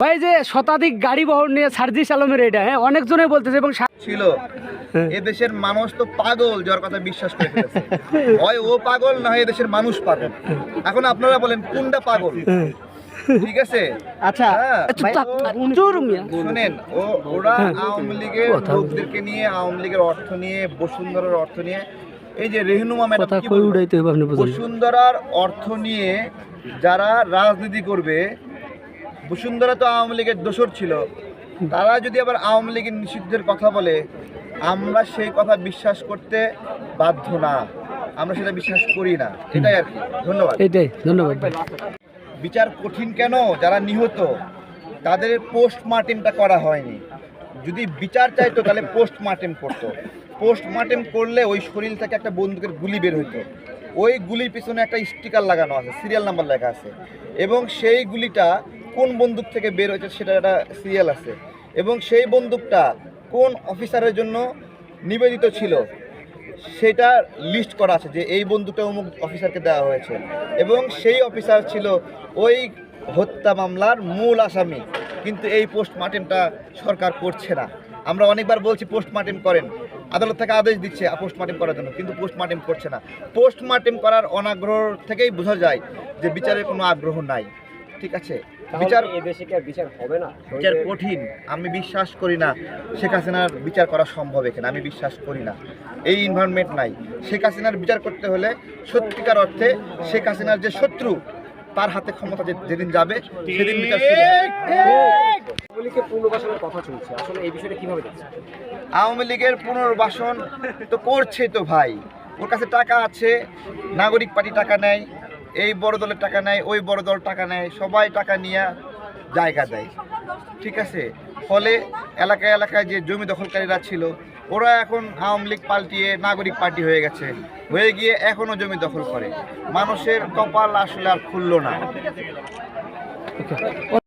ভাই যে শতাধিক গাড়ি বহর নিয়ে সার্জিস আলমের এটা হ্যাঁ? অনেকজনে বলতেছে এবং ছিল। এদেশের মানুষ তো পাগল যার কথা বিশ্বাস করে হয় ও পাগল না হয় এদেশের মানুষ পাগল। এখন আপনারা বলেন কোনটা পাগল? ঠিক আছে? আচ্ছা হ্যাঁ। শুনেন ও ওরা হ্যাঁ। আওয়ামী লীগের লোকদেরকে নিয়ে আওয়ামী লীগের অর্থ নিয়ে বসুন্ধরার অর্থ নিয়ে এই যে রেহনুমা ম্যাডাম বসুন্ধরার অর্থ নিয়ে যারা রাজনীতি করবে বসুন্ধরা তো আওয়ামী লীগের দোসর ছিল। তারা যদি আবার আওয়ামী লীগের নিষিদ্ধের কথা বলে আমরা সেই কথা বিশ্বাস করতে বাধ্য না। আমরা সেটা বিশ্বাস করি না। এটাই আর কি। ধন্যবাদ। এটাই। ধন্যবাদ বিচার কঠিন কেন? যারা নিহত তাদের পোস্টমার্টেমটা করা হয়নি। যদি বিচার চাইতো তাহলে পোস্টমার্টেম করতো। পোস্টমার্টেম করলে ওই শরীর থেকে একটা বন্দুকের গুলি বের হতো ওই গুলির পিছনে একটা স্টিকার লাগানো আছে সিরিয়াল নাম্বার লেখা আছে। এবং সেই গুলিটা কোন বন্দুক থেকে বের হয়েছে সেটা একটা সিরিয়াল আছে। এবং সেই বন্দুকটা কোন অফিসারের জন্য নিবেদিত ছিল সেটা লিস্ট করা আছে যে এই বন্দুকটা অমুক অফিসারকে দেওয়া হয়েছে। এবং সেই অফিসার ছিল ওই হত্যা মামলার মূল আসামি। কিন্তু এই পোস্টমার্টেমটা সরকার করছে না। আমরা অনেকবার বলছি পোস্টমার্টেম করেন। আদালত থেকে আদেশ দিচ্ছে পোস্টমার্টেম করার জন্য, কিন্তু পোস্টমার্টেম করছে না। পোস্টমার্টেম করার অনাগ্রহ থেকেই বোঝা যায় যে বিচারের কোনো আগ্রহ নাই। ঠিক আছে। বিচার এদেশে কি বিচার হবে না? বিচার কঠিন আমি বিশ্বাস করি না শেখ হাসিনার বিচার করা সম্ভব এখানে আমি বিশ্বাস করি না। এই এনভায়রনমেন্ট নাই। শেখ হাসিনার বিচার করতে হলে সত্যিকার অর্থে শেখ হাসিনার যে শত্রু তার হাতে ক্ষমতা যে- যেদিন যাবে সেদিন বিচার শুরু হবে। আওয়ামী পুনর্বাসনের কথা চলছে আসলে এই বিষয়টা কীভাবে আওয়ামী লীগের পুনর্বাসন তো করছে তো ভাই। ওর কাছে টাকা আছে নাগরিক পার্টি টাকা নেয় এই বড় দলের টাকা নেয়, ওই বড় দল টাকা নেয়, সবাই টাকা নিয়ে জায়গা দেয়। ঠিক আছে? ফলে এলাকায় এলাকায় যে জমি দখলকারীরা ছিল, ওরা এখন আওয়ামী লীগ পাল্টিয়ে নাগরিক পার্টি হয়ে গেছে। হয়ে গিয়ে এখনও জমি দখল করে। মানুষের কপাল আসলে আর খুললো না।